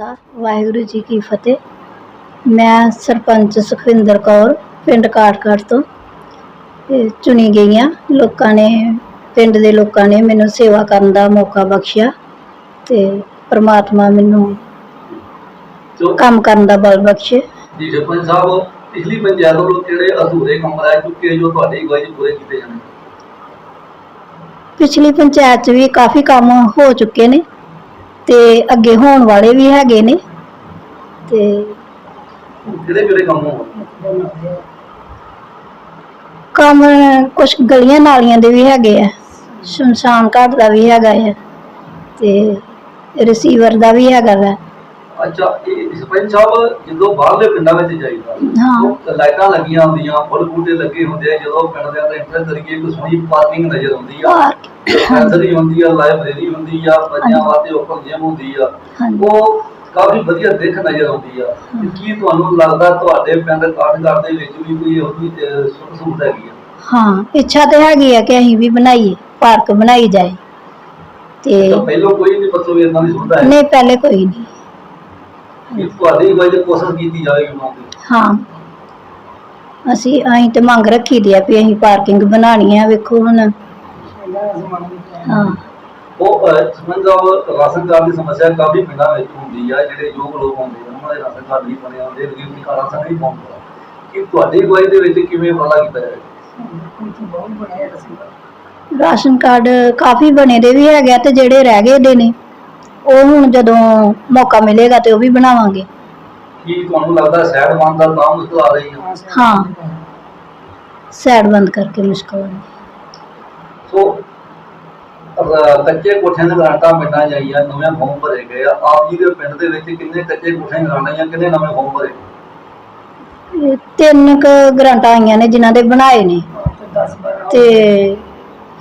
ਖਾਲਸਾ ਵਾਹਿਗੁਰੂ ਜੀ ਕੀ ਫਤਿਹ। ਮੈਂ ਸਰਪੰਚ ਸੁਖਵਿੰਦਰ ਕੌਰ ਪਿੰਡ ਕਾਠਗੜ੍ਹ ਤੋਂ ਚੁਣੀ ਗਈ ਹਾਂ ਲੋਕਾਂ ਨੇ ਪਿੰਡ ਦੇ ਲੋਕਾਂ ਨੇ ਮੈਨੂੰ ਸੇਵਾ ਕਰਨ ਦਾ ਮੌਕਾ ਬਖਸ਼ਿਆ ਤੇ ਪ੍ਰਮਾਤਮਾ ਮੈਨੂੰ ਕੰਮ ਕਰਨ ਦਾ ਬਲ ਬਖਸ਼ੇ। ਜੀ ਸਰਪੰਚ ਸਾਹਿਬ ਪਿਛਲੀ ਪੰਚਾਇਤ ਵੱਲੋਂ ਕਿਹੜੇ ਅਧੂਰੇ ਕੰਮ ਰਹਿ ਚੁੱਕੇ ਜੋ ਤੁਹਾਡੀ ਅਗਵਾਈ 'ਚ ਪੂਰੇ ਕੀਤੇ ਜਾਣੇ? ਪਿਛਲੀ ਪੰਚਾਇਤ 'ਚ ਵੀ ਕਾਫੀ ਕੰਮ ਹੋ ਚੁੱਕੇ ਨੇ। ਤੇ ਅੱਗੇ ਹੋਣ ਵਾਲੇ ਵੀ ਹੈਗੇ ਨੇ ਤੇ ਕਿਹੜੇ ਕਿਹੜੇ ਕੰਮ ਹੋਣ? ਕੰਮ ਕੁਝ ਗਲੀਆਂ ਨਾਲੀਆਂ ਦੇ ਵੀ ਹੈਗੇ ਆ ਸ਼ਮਸ਼ਾਨ ਘਾਟ ਦਾ ਵੀ ਹੈਗਾ ਹੈ ਤੇ ਰਿਸੀਵਰ ਦਾ ਵੀ ਹੈਗਾ ਵਾ। ਅੱਛਾ ਇਹ ਸਰਪੰਚ ਸਾਹਿਬ ਜਦੋਂ ਬਾਹਰਲੇ ਪਿੰਡਾਂ ਵਿੱਚ ਜਾਈਦਾ ਹਾਂ। ਉਹ ਲਾਈਟਾਂ ਲੱਗੀਆਂ ਹੁੰਦੀਆਂ ਫੁੱਲ ਬੂਟੇ ਲੱਗੇ ਹੁੰਦੇ ਆ ਜਦੋਂ ਪਿੰਡ ਦੇ ਅੰਦਰ ਐਂਟਰ ਕਰੀਏ ਇੱਕ ਸੋਹਣੀ ਪਾਰਕਿੰਗ ਨਜ਼ਰ ਆਉਂਦੀ ਆ। ਪਾਰਕ ਡਿਸਪੈਂਸਰੀ ਹੁੰਦੀ ਆ ਲਾਇਬ੍ਰੇਰੀ ਹੁੰਦੀ ਆ ਬੱਚਿਆਂ ਵਾਸਤੇ ਓਪਨ ਜਿਮ ਹੁੰਦੀ ਆ। ਹਾਂਜੀ। ਉਹ ਕਾਫੀ ਵਧੀਆ ਦਿੱਖ ਨਜ਼ਰ ਆਉਂਦੀ ਆ। ਤੇ ਕੀ ਤੁਹਾਨੂੰ ਲੱਗਦਾ ਤੁਹਾਡੇ ਪਿੰਡ ਕਾਠਗੜ੍ਹ ਦੇ ਵਿੱਚ ਵੀ ਕੋਈ ਜਿਹੀ ਅਹ, ਸੁੱਖ ਸਹੂਲਤ ਹੈਗੀ ਆ? ਹਾਂ ਇੱਛਾ ਤੇ ਹੈਗੀ ਆ ਕਿ ਅਸੀਂ ਵੀ ਬਣਾਈਏ ਪਾਰਕ ਬਣਾਈ ਜਾਏ। ਤੇ ਤਾਂ ਪਹਿਲਾਂ ਕੋਈ ਨਹੀਂ ਮਤਲਬ ਇਦਾਂ ਦੀ ਸੁਣਦਾ ਹੈ? ਨਹੀਂ ਪਹਿਲੇ ਕੋਈ ਨਹੀਂ। ਕਿ ਤੁਹਾਡੀ 'ਚ ਕੋਸ਼ਿਸ਼ ਕੀਤੀ ਜਾਵੇਗੀ ਦੀ ਹਾਂ। ਅਸੀਂ ਅਸੀਂ ਤੇ ਮੰਗ ਰੱਖੀ ਦੀ ਆ ਵੀ ਅਸੀਂ ਪਾਰਕਿੰਗ ਬਣਾਉਣੀ ਆ ਵੇਖੋ ਹੁਣ। ਹਾਂ। ਉਹ ਸਾਹਿਬ ਰਾਸ਼ਨ ਕਾਰਡ ਦੀ ਸਮੱਸਿਆ ਕਾਫੀ ਪਿੰਡਾਂ ਵਿੱਚ ਹੁੰਦੀ ਆ ਜਿਹੜੇ ਯੋਗ ਲੋਕ ਹੁੰਦੇ ਆ ਉਹਨਾਂ ਦੇ ਰਾਸ਼ਨ ਕਾਰਡ ਨਹੀਂ ਬਣੇ ਹੁੰਦੇ ਗਰੀਬੀ ਕਾਰਨ ਰਾਸ਼ਨ ਨਹੀਂ ਪਹੁੰਚਦਾ ਕਿ ਤੁਹਾਡੀ ਅਗਵਾਈ ਦੇ ਵਿੱਚ ਕਿਵੇਂ ਉਪਰਾਲਾ ਕੀਤਾ ਜਾਵੇ? ਰਾਸ਼ਨ ਕਾਰਡ ਕਾਫੀ ਬਣੇ ਦੇ ਵੀ ਹੈਗੇ ਤੇ ਜਿਹੜੇ ਰਹਿ ਗਏ ਦੇ ਨੇ। ਉਹ ਹੁਣ ਜਦੋਂ ਮੌਕਾ ਮਿਲੇਗਾ ਤੇ ਉਹ ਵੀ ਬਣਾਵਾਂਗੇ। ਕੀ ਤੁਹਾਨੂੰ ਲੱਗਦਾ ਬੰਦ ਦਾ ਤਾਂ ਮੁਸ਼ਕਲ ਆ ਰਹੀ ਆ ਹਾਂ। ਸਾਈਡ ਬੰਦ ਕਰਕੇ ਮੁਸ਼ਕਲ ਹੈ। ਸੋ ਅਹ, ਕੱਚੇ ਕੋਠਿਆਂ ਦੇ ਗਰਾਂਟਾਂ ਪਿੰਡਾਂ ਜਾਈਆਂ ਨਵੇਂ ਫੋਰਮ ਭਰੇ ਗਏ ਆ। ਆਪ ਜੀ ਦੇ ਪਿੰਡ ਦੇ ਵਿੱਚ ਕਿੰਨੇ ਕੱਚੇ ਕੋਠਿਆਂ ਗਰਾਂਟਾਂ ਜਾਂ ਕਿੰਨੇ ਨਵੇਂ ਫੋਰਮ ਭਰੇ? ਇਹ ਤਿੰਨ ਕ ਗ੍ਰਾਂਟਾਂ ਆਈਆਂ ਨੇ ਜਿਨ੍ਹਾਂ ਦੇ ਬਣਾਏ ਨੇ। ਤੇ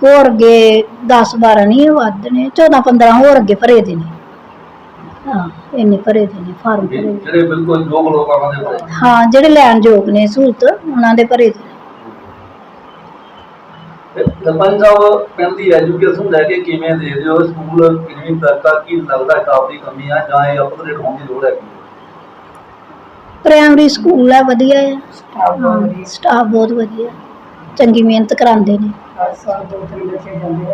ਹੋਰ ਅੱਗੇ 10 12 ਨਹੀਂ ਵੱਧ ਨੇ 14 15 ਹੋਰ ਅੱਗੇ ਭਰੇ ਦੇ ਨੇ। ਹਾਂ ਇੰਨੇ ਭਰੇ ਦੇ ਨੇ ਫਾਰਮ ਭਰੇ ਦੇ। ਜਿਹੜੇ ਬਿਲਕੁਲ ਯੋਗ ਲੋਕ ਆਵਾਂ ਦੇ ਭਰੇ। ਹਾਂ ਜਿਹੜੇ ਲੈਣ ਯੋਗ ਨੇ ਸਹੂਲਤ ਉਹਨਾਂ ਦੇ ਭਰੇ ਦੇ ਨੇ। ਤੇ ਸਰਪੰਚ ਸਾਹਿਬ ਪਿੰਡ ਦੀ ਐਜੂਕੇਸ਼ਨ ਲੈ ਕੇ ਕਿਵੇਂ ਦੇਖਦੇ ਹੋ? ਸਕੂਲ ਕਿੰਨੀ ਤੱਕ ਆ ਕੀ ਲੱਗਦਾ ਸਟਾਫ ਦੀ ਕਮੀ ਆ ਜਾਂ ਇਹ ਅਪਗ੍ਰੇਡ ਹੋਣ ਦੀ ਲੋੜ ਹੈ? ਪ੍ਰਾਇਮਰੀ ਸਕੂਲ ਹੈ ਵਧੀਆ ਹੈ। ਸਟਾਫ ਬਹੁਤ ਵਧੀਆ। ਚੰਗੀ ਮਿਹਨਤ ਕਰਾਉਂਦੇ ਨੇ।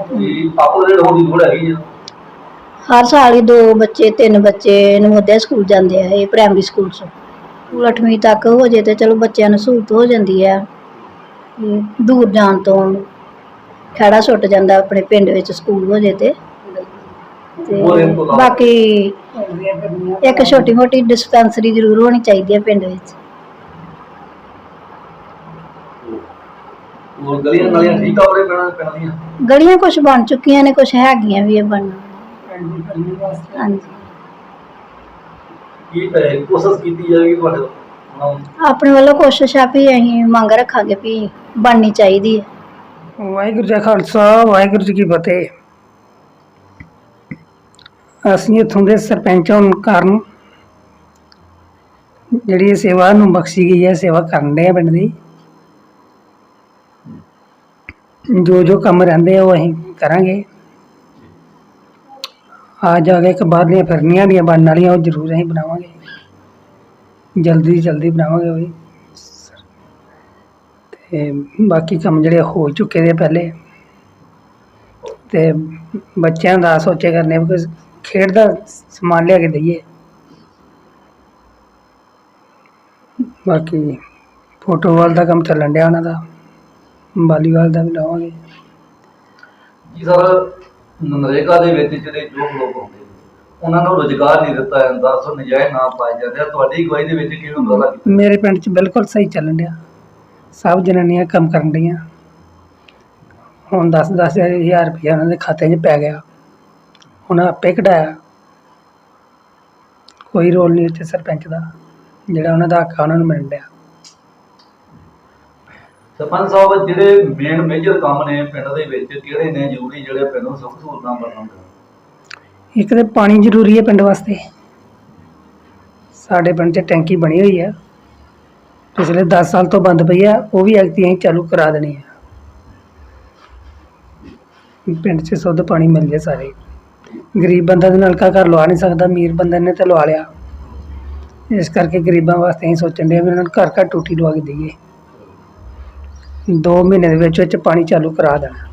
ਕਿ ਅਪਗ੍ਰੇਡ ਹੋਣ ਦੀ ਲੋੜ ਹੈਗੀ ਆ ਹਰ ਸਾਲ ਹੀ ਦੋ ਬੱਚੇ ਤਿੰਨ ਬੱਚੇ ਨਵੋਦਿਆ ਸਕੂਲ ਜਾਂਦੇ ਆ ਇਹ ਪ੍ਰਾਇਮਰੀ ਸਕੂਲ ਚ। ਸਕੂਲ 8ਵੀਂ ਤੱਕ ਹੋ ਜੇ ਤੇ ਚਲੋ ਬੱਚਿਆਂ ਨੂੰ ਸਹੂਲਤ ਹੋ ਜਾਂਦੀ ਹੈ ਵੀ ਦੂਰ ਜਾਣ ਤੋਂ ਖੜਾ ਛੁੱਟ ਜਾਂਦਾ ਆਪਣੇ ਪਿੰਡ ਵਿੱਚ ਸਕੂਲ ਹੋ ਜੇ ਤੇ? ਬਾਕੀ ਇੱਕ ਛੋਟੀ ਮੋਟੀ ਡਿਸਪੈਂਸਰੀ ਜ਼ਰੂਰ ਹੋਣੀ ਚਾਹੀਦੀ ਹੈ ਪਿੰਡ ਵਿੱਚ। ਹੋਰ ਗਲੀਆਂ ਨਾਲੀਆਂ ਠੀਕ ਆ ਗਲੀਆਂ ਕੁਝ ਬਣ ਚੁੱਕੀਆਂ ਨੇ ਕੁਝ ਹੈਗੀਆਂ ਵੀ ਇਹ ਬਣਨ। ਹਾਂਜੀ ਕੀ ਅਹ, ਕੋਸ਼ਿਸ਼ ਕੀਤੀ ਜਾਏਗੀ ਤੁਹਾਡੇ ਵੱਲੋਂ? ਉਹਨਾਂ ਨੂੰ ਆਪਣੇ ਵੱਲੋਂ ਕੋਸ਼ਿਸ਼ ਆ ਵੀ ਅਸੀਂ ਮੰਗ ਰੱਖਾਂਗੇ ਵੀ ਬਣਨੀ ਚਾਹੀਦੀ ਹੈ। ਵਾਹਿਗੁਰੂ ਜੀ ਕਾ ਖਾਲਸਾ ਵਾਹਿਗੁਰੂ ਜੀ ਕੀ ਫਤਿਹ। ਅਸੀਂ ਇੱਥੋਂ ਦੇ ਸਰਪੰਚ ਹੋਣ ਕਾਰਨ ਜਿਹੜੀ ਇਹ ਸੇਵਾ ਨੂੰ ਬਖਸ਼ੀ ਗਈ ਹੈ ਸੇਵਾ ਕਰਨ ਦੇ ਪਿੰਡ ਦੀ। ਜੋ ਜੋ ਕੰਮ ਰਹਿੰਦੇ ਆ ਉਹ ਅਸੀਂ ਕਰਾਂਗੇ। ਆ ਜਾ ਕੇ ਇੱਕ ਬਾਹਰਲੀਆਂ ਫਿਰਨੀਆਂ ਦੀਆਂ ਬਣਨ ਵਾਲੀਆਂ, ਉਹ ਜ਼ਰੂਰ ਅਸੀਂ ਬਣਾਵਾਂਗੇ। ਜਲਦੀ ਜਲਦੀ ਬਣਾਵਾਂਗੇ ਉਹ ਵੀ। ਤੇ ਬਾਕੀ ਕੰਮ ਜਿਹੜੇ ਹੋ ਚੁੱਕੇ ਦੇ ਪਹਿਲੇ, ਤੇ ਬੱਚਿਆਂ ਦਾ ਸੋਚੇ ਕਰਨੇ ਵੀ ਖੇਡ ਦਾ ਸਮਾਨ ਲਿਆ ਕੇ ਦਈਏ। ਬਾਕੀ ਫੁੱਟਬਾਲ ਦਾ ਕੰਮ ਚੱਲਣ ਡਿਆ ਉਹਨਾਂ ਦਾ, ਵਾਲੀਬਾਲ ਦਾ ਵੀ ਲਾਵਾਂਗੇ। ਜੀ ਸਰ ਨਰੇਗਾ ਦੇ ਵਿੱਚ ਜਿਹੜੇ ਯੋਗ ਲੋਕ ਹੁੰਦੇ ਨੇ, ਉਹਨਾਂ ਨੂੰ ਰੁਜ਼ਗਾਰ ਨਹੀਂ ਦਿੱਤਾ ਜਾਂਦਾ ਸੋ ਨਜਾਇਜ਼ ਨਾ ਪਾਏ ਜਾਂਦੇ ਆ। ਤੁਹਾਡੀ ਅਗਵਾਈ ਦੇ ਵਿੱਚ ਕਿਵੇਂ ਉਪਰਾਲਾ ਕੀਤਾ? ਮੇਰੇ ਪਿੰਡ 'ਚ ਬਿਲਕੁਲ ਸਹੀ ਚੱਲਣ ਡਿਆ। ਸਭ ਜਨਾਨੀਆਂ ਕੰਮ ਕਰਨ ਡਈਆਂ। ਹੁਣ 10 ਦਸ ਹਜ਼ਾਰ ਰੁਪਇਆ ਉਹਨਾਂ ਦੇ ਖਾਤੇ 'ਚ ਪੈ ਗਿਆ। ਹੁਣ ਆਪੇ ਕਢਾਇਆ। ਕੋਈ ਰੋਲ ਨਹੀਂ ਉੱਥੇ ਸਰਪੰਚ ਦਾ ਜਿਹੜਾ ਉਹਨਾਂ ਦਾ ਹੱਕ ਆ ਉਹਨਾਂ ਨੂੰ ਮਿਲਣ ਡਿਆ। ਸਰਪੰਚ ਸਾਹਿਬ, ਜਿਹੜੇ ਮੇਨ ਮੇਜਰ ਕੰਮ ਨੇ ਪਿੰਡ ਦੇ ਵਿੱਚ, ਕਿਹੜੇ ਨੇ ਜ਼ਰੂਰੀ ਜਿਹੜੇ ਪਿੰਡ ਨੂੰ ਸੁੱਖ ਸਹੂਲਤਾਂ ਬਣਾਉਣ ਇੱਕ ਤੇ ਪਾਣੀ ਜ਼ਰੂਰੀ ਹੈ ਪਿੰਡ ਵਾਸਤੇ। ਸਾਡੇ ਪਿੰਡ 'ਚ ਟੈਂਕੀ ਬਣੀ ਹੋਈ ਆ। ਪਿਛਲੇ 10 ਸਾਲ ਤੋਂ ਬੰਦ ਪਈ ਆ, ਉਹ ਵੀ ਐਕਤੀ ਅਸੀਂ ਚਾਲੂ ਕਰਾ ਦੇਣੀ ਹੈ ਪਿੰਡ 'ਚ ਸ਼ੁੱਧ ਪਾਣੀ ਮਿਲ ਜਾਏ ਸਾਰੇ। ਗਰੀਬ ਬੰਦਾ ਦੇ ਨਲਕਾ ਘਰ ਲਵਾ ਨਹੀਂ ਸਕਦਾ, ਅਮੀਰ ਬੰਦੇ ਨੇ ਤੇ ਲਵਾ ਲਿਆ। ਇਸ ਕਰਕੇ ਗਰੀਬਾਂ ਵਾਸਤੇ ਅਸੀਂ ਸੋਚਣ ਦੇ ਵੀ ਉਹਨਾਂ ਨੂੰ ਘਰ ਘਰ ਟੂਟੀ ਲਵਾ ਕੇ ਦਈਏ। 2 ਮਹੀਨੇ ਦੇ ਵਿੱਚ ਵਿੱਚ ਪਾਣੀ ਚਾਲੂ ਕਰਾ ਦੇਣਾ।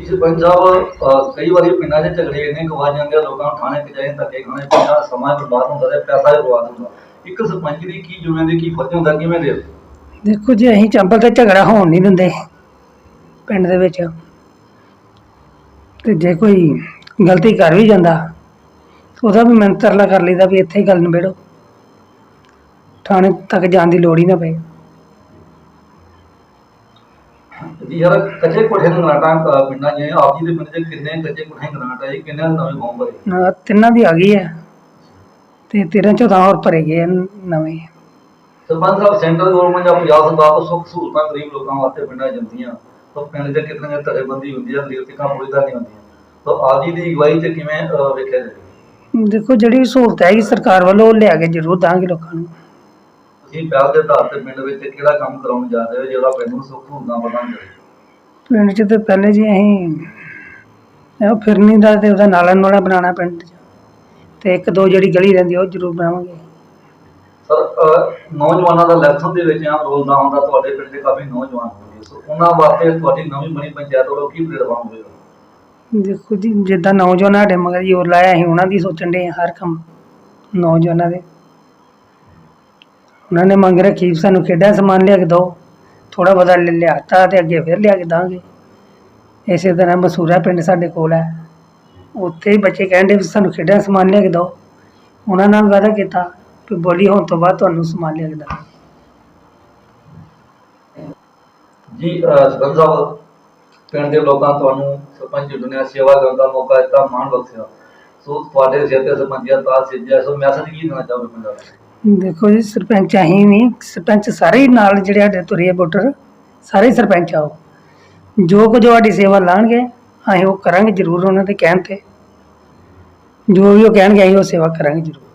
ਸਾਹਿਬ ਅਹ ਕਈ ਵਾਰੀ ਪਿੰਡਾਂ 'ਚ ਝਗੜੇ ਇੰਨੇ ਗਵਾ ਜਾਂਦੇ ਆ ਲੋਕਾਂ ਨੂੰ ਥਾਣੇ ਤੇ ਜਾਏ ਧੱਕੇ ਖਾਣੇ ਪੈਂਦਾ ਸਮਾਂ ਬਰਬਾਦ ਹੁੰਦਾ ਤੇ ਪੈਸਾ ਵੀ ਬਰਬਾਦ ਹੁੰਦਾ। ਇੱਕ ਸਰਪੰਚ ਦੀ ਕੀ ਜ਼ਿੰਮੇਵਾਰੀ ਕੀ ਫਰਜ਼ ਹੁੰਦਾ ਕਿਵੇਂ ਦੇ ਦੇਖੋ ਜੀ ਅਸੀਂ ਚੰਬਲ ਤੇ ਝਗੜਾ ਹੋਣ ਨਹੀਂ ਦਿੰਦੇ ਪਿੰਡ ਦੇ ਵਿੱਚ। ਤੇ ਜੇ ਕੋਈ ਗਲਤੀ ਕਰ ਵੀ ਜਾਂਦਾ ਉਹਦਾ ਵੀ ਮਿਹਨਤ ਤਰਲਾ ਕਰ ਲਈਦਾ ਵੀ ਇੱਥੇ ਗੱਲ ਨਿਬੇੜੋ। ਥਾਣੇ ਤੱਕ ਜਾਣ ਦੀ ਲੋੜ ਹੀ ਨਾ ਪਏ। ਜੀ ਯਾਰ ਕੱਚੇ ਕੋਠੇ ਨੂੰ ਗਰਾਂਟਾਂ ਪਿੰਡਾਂ 'ਚ। ਆਪ ਜੀ ਦੇ ਪਿੰਡ 'ਚ ਕਿੰਨੇ ਕੱਚੇ ਕੋਠੇ ਗਰਾਂਟ ਆਏ ਕਿੰਨੇ ਨਵੇਂ ਗਾਉਂ ਭਰੇ। ਅਹ ਤਿੰਨਾਂ ਦੀ ਆ ਗਈ ਹੈ। ਤੇ 13 14 ਹੋਰ ਭਰੇ ਗਏ ਨਵੇਂ। ਸਰਪੰਚ ਸਾਹਿਬ ਸੈਂਟਰਲ ਗਵਰਨਮੈਂਟ ਜਾਂ ਪੰਜਾਬ ਸਰਕਾਰ ਤੋਂ ਸੁੱਖ ਸਹੂਲਤਾਂ ਗਰੀਬ ਲੋਕਾਂ ਵਾਸਤੇ ਪਿੰਡਾਂ 'ਚ ਜਾਂਦੀਆਂ। ਤਾਂ ਪਿੰਡ 'ਚ ਕਿਤਨੇ ਧੜੇਬੰਦੀ ਹੁੰਦੀ ਹੈ ਗਰੀਬ ਤੱਕਾਂ ਪੁੱਜਦਾ ਨਹੀਂ ਹੁੰਦੀਆਂ ਤਾਂ ਆਪ ਜੀ ਦੀ ਅਗਵਾਈ 'ਚ ਕਿਵੇਂ ਅਹ, ਵੇਖਿਆ ਜਾਵੇ? ਦੇਖੋ ਜਿਹੜੀ ਵੀ ਸਹੂਲਤ ਹੈਗੀ ਸਰਕਾਰ ਵੱਲੋਂ ਉਹ ਲਿਆ ਕੇ ਜ਼ਰੂਰ ਦਾਂਗੇ ਲੋਕਾਂ ਨੂੰ। ਤੁਸੀਂ ਪਹਿਲ ਦੇ ਆਧਾਰ ਤੇ ਪਿੰਡ ਵਿੱਚ ਕਿਹੜਾ ਕੰਮ ਕਰਾਉਣ ਜਾ ਰਹੇ ਹੋ ਜਿਹੜਾ ਪਿੰਡ ਨੂੰ ਸੁੱਖ ਸਹੂਲਤਾਂ ਪ੍ਰਦਾਨ ਕਰੇ? ਪਿੰਡ 'ਚ ਤੇ ਪਹਿਲੇ ਜੀ ਅਸੀਂ ਉਹ ਫਿਰਨੀ ਦਾ ਤੇ ਉਹਦਾ ਨਾਲਾ ਨੂਲਾ ਬਣਾਉਣਾ ਪਿੰਡ 'ਚ। ਤੇ ਇੱਕ ਦੋ ਜਿਹੜੀ ਗਲੀ ਰਹਿੰਦੀ ਉਹ ਜ਼ਰੂਰ ਬਣਾਵਾਂਗੇ। ਸਰ ਨੌਜਵਾਨਾਂ ਦਾ ਇਲੈਕਸ਼ਨ ਦੇ ਵਿੱਚ ਆਮ ਰੋਲ ਦਾ ਹੁੰਦਾ ਤੁਹਾਡੇ ਪਿੰਡ ਦੇ ਕਾਫੀ ਨੌਜਵਾਨ ਹੋਣਗੇ। ਸੋ ਉਹਨਾਂ ਵਾਸਤੇ ਤੁਹਾਡੀ ਨਵੀਂ ਬਣੀ ਪੰਚਾਇਤ ਵੱਲੋਂ ਕੀ ਪਲੇਟਫਾਰਮ ਹੋਵੇਗਾ ਦੇਖੋ ਜੀ ਜਿੱਦਾਂ ਨੌਜਵਾਨ ਸਾਡੇ ਮਗਰ ਜੋਰ ਲਾਇਆ ਅਸੀਂ ਉਹਨਾਂ ਦੀ ਸੋਚਣ ਦੇ ਹਰ ਕੰਮ ਨੌਜਵਾਨਾਂ ਦੇ। ਉਹਨਾਂ ਨੇ ਮੰਗ ਰੱਖੀ ਸਾਨੂੰ ਖੇਡਾਂ ਸਮਾਨ ਲਿਆ ਕੇ ਦਿਓ। ਥੋੜਾ ਬਹੁਤਾ ਲਿਆਤਾ ਤੇ ਅੱਗੇ ਫਿਰ ਲਿਆ ਕੇ ਦਾਂਗੇ। ਇਸੇ ਤਰ੍ਹਾਂ ਮਸੂਰਾ ਪਿੰਡ ਸਾਡੇ ਕੋਲ ਹੈ। ਉੱਥੇ ਹੀ ਬੱਚੇ ਕਹਿੰਦੇ ਵੀ ਸਾਨੂੰ ਖੇਡਾਂ ਸਮਾਨ ਲਿਆ ਕੇ ਦਿਓ। ਉਹਨਾਂ ਨਾਲ ਵਾਅਦਾ ਕੀਤਾ ਕਿ ਬੋਲੀ ਹੋਣ ਤੋਂ ਬਾਅਦ ਤੁਹਾਨੂੰ ਸਮਾਨ ਲਿਆ ਕੇ ਦਾਂਗੇ। ਜੀ ਸਰਪੰਚ ਸਾਹਿਬ, ਪਿੰਡ ਦੇ ਲੋਕਾਂ ਤੁਹਾਨੂੰ ਸਰਪੰਚ ਦੁਨੀਆ ਸੇਵਾ ਕਰਨ ਦਾ ਮੌਕਾ ਦਿੱਤਾ, ਮਾਣ ਬਖਸ਼ਿਆ। ਸੋ ਤੁਹਾਡੇ ਸਿਰ ਤੇ ਸਰਪੰਚੀਆ ਤਾਜ ਸਿੱਜਿਆ ਸੋ ਮੈਸੇਜ ਕੀ ਦੇਣਾ ਚਾਹੋਗੇ ਪੰਜਾਬ ਨੂੰ ਦੇਖੋ ਜੀ, ਸਰਪੰਚ ਅਸੀਂ ਨਹੀਂ ਸਰਪੰਚ ਸਾਰੇ ਹੀ ਨਾਲ ਜਿਹੜੇ ਸਾਡੇ ਤੁਰੇ ਵੋਟਰ, ਸਾਰੇ ਹੀ ਸਰਪੰਚ ਆਓ ਜੋ ਕੁਝ ਤੁਹਾਡੀ ਸੇਵਾ ਲਾਣਗੇ, ਅਸੀਂ ਉਹ ਕਰਾਂਗੇ ਜ਼ਰੂਰ ਉਹਨਾਂ ਦੇ ਕਹਿਣ ਤੇ। ਜੋ ਵੀ ਉਹ ਕਹਿਣਗੇ, ਅਸੀਂ ਉਹ ਸੇਵਾ ਕਰਾਂਗੇ ਜ਼ਰੂਰ।